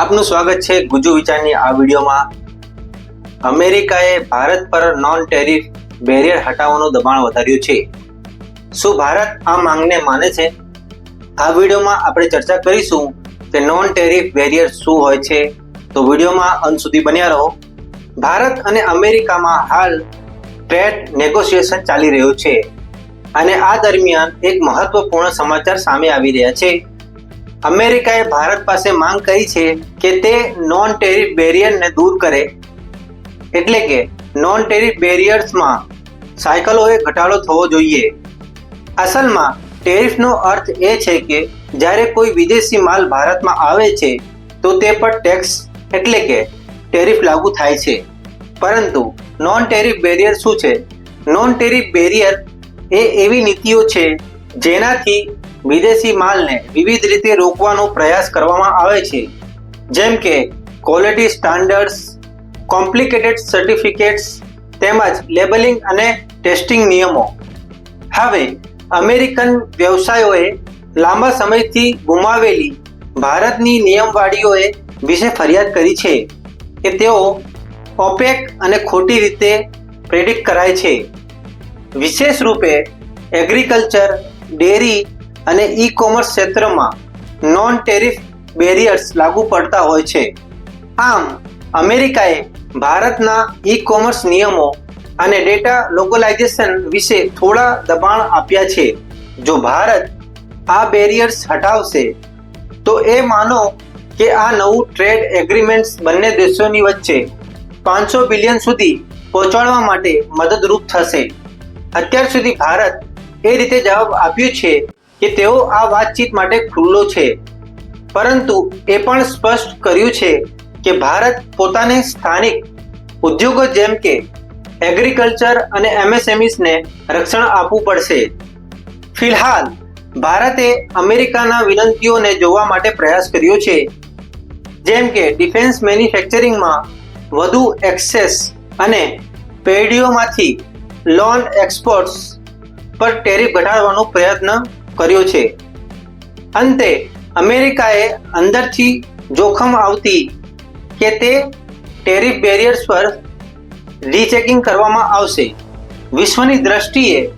આપનું સ્વાગત છે ગુજુ વિચારની આ વિડીયોમાં. અમેરિકાએ ભારત પર નોન ટેરિફ બેરિયર હટાવવાનું દબાણ વધાર્યું છે. શું ભારત આ માંગને માને છે? આ વિડીયોમાં આપણે ચર્ચા કરીશું કે નોન ટેરિફ બેરિયર શું હોય છે. તો વિડીયોમાં અંત સુધી બન્યા રહો. ભારત અને અમેરિકામાં હાલ ટ્રેડ નેગોશિએશન ચાલી રહ્યું છે. અને આ દરમિયાન એક મહત્વપૂર્ણ સમાચાર સામે આવી રહ્યા છે. અમેરિકાએ ભારત પાસે માંગ કરી છે કે તે નોન ટેરિફ બેરિયરને દૂર કરે. એટલે કે નોન ટેરિફ બેરિયર્સમાં સાયકલોએ ઘટાડો થવો જોઈએ. અસલમાં ટેરિફનો અર્થ એ છે કે જ્યારે કોઈ વિદેશી માલ ભારતમાં આવે છે, તો તે પર ટેક્સ એટલે કે ટેરિફ લાગુ થાય છે. પરંતુ નોન ટેરિફ બેરિયર શું છે? નોન ટેરિફ બેરિયર એ એવી નીતિઓ છે જેનાથી વિદેશી માલને વિવિધ રીતે રોકવાનો પ્રયાસ કરવામાં આવે છે. જેમ કે ક્વોલિટી સ્ટાન્ડર્ડ્સ કોમ્પ્લિકેટેડ સર્ટિફિકેટ્સ તેમજ લેબલિંગ અને ટેસ્ટિંગ નિયમો. હવે અમેરિકન વ્યવસાયોએ લાંબા સમયથી ગુમાવેલી ભારતની નિયમવાળીઓએ વિશે ફરિયાદ કરી છે કે તેઓ ઓપેક અને ખોટી રીતે પ્રેડિક્ટ કરાય છે. વિશેષ રૂપે એગ્રીકલ્ચર, ડેરી અને ઈ કોમર્સ ક્ષેત્રમાં નોન ટેરિફ બેરિયર્સ લાગુ પડતા હોય છે. આમ, અમેરિકાએ ભારતના ઈ કોમર્સ નિયમો અને ડેટા લોકલાઇઝેશન વિશે થોડા દબાણ આપ્યા છે. જો ભારત આ બેરિયર્સ હટાવશે, તો એ માનો કે આ નવું ટ્રેડ એગ્રીમેન્ટ્સ બંને દેશોની વચ્ચે પાંચસો બિલિયન સુધી પહોંચાડવા માટે મદદરૂપ થશે. અત્યાર સુધી ભારત એ રીતે જવાબ આપ્યો છે કે તેઓ આ વાતચીત માટે ખુલ્લો છે. પરંતુ એ પણ સ્પષ્ટ કર્યું છે કે ભારત પોતાને સ્થાનિક ઉદ્યોગો જેમ કે એગ્રીકલ્ચર અને એમએસએમઈસને રક્ષણ આપવું પડશે. ફિલહાલ, ભારતે અમેરિકાના વિનંતીઓને જોવા માટે પ્રયાસ કર્યો છે. જેમ કે ડિફેન્સ મેન્યુફેક્ચરિંગમાં વધુ એક્સેસ અને પેઢીઓમાંથી લોન એક્સપોર્ટ્સ પર ટેરિફ ઘટાડવાનો પ્રયત્ન કર્યો છે. અંતે, અમેરિકાએ અંદરથી જોખમ આવતી કે તે ટેરિફ બેરિયર્સ પર રીચેકિંગ કરવામાં આવશે. વિશ્વની દ્રષ્ટિએ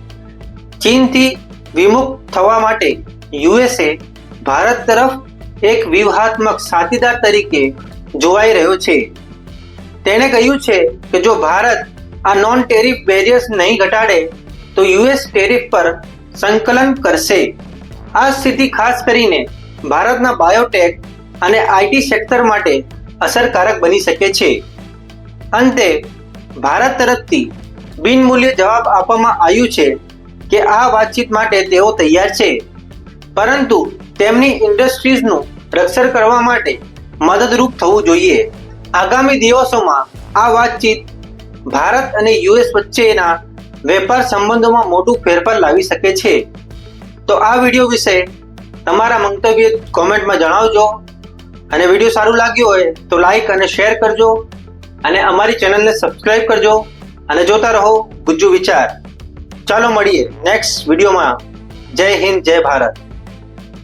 ચીનથી વિમુખ થવા માટે યુએસએ ભારત તરફ એક વ્યૂહાત્મક સાથીદાર તરીકે જોવાઈ રહ્યો છે. તેણે કહ્યું છે કે જો ભારત આ નોન ટેરિફ બેરિયર્સ નહીં ઘટાડે, તો યુએસ ટેરિફ પર સંકલન કરશે. આ સ્થિતિ ખાસ કરીને ભારતના બાયોટેક અને આઈટી સેક્ટર માટે અસરકારક બની શકે છે. અંતે, ભારત તરફથી બિનમૂલ્ય જવાબ આપવામાં આવ્યું છે કે આ વાતચીત માટે તેઓ તૈયાર છે. પરંતુ તેમની ઇન્ડસ્ટ્રીઝનું રક્ષણ કરવા માટે મદદરૂપ થવું જોઈએ. આગામી દિવસોમાં આ વાતચીત ભારત અને યુએસ વચ્ચેના વેપાર સંબંધોમાં મોટું ફેરફાર લાવી શકે છે. તો આ વીડિયો વિશે તમારા મંતવ્ય કોમેન્ટમાં જણાવજો. અને વીડિયો સારું લાગ્યો હોય તો લાઈક અને શેર કરજો. અને અમારી ચેનલને સબસ્ક્રાઈબ કરજો. અને જોતા રહો ગુજ્જુ વિચાર. ચાલો મળીએ નેક્સ્ટ વિડીયોમાં. જય હિન્દ, જય ભારત.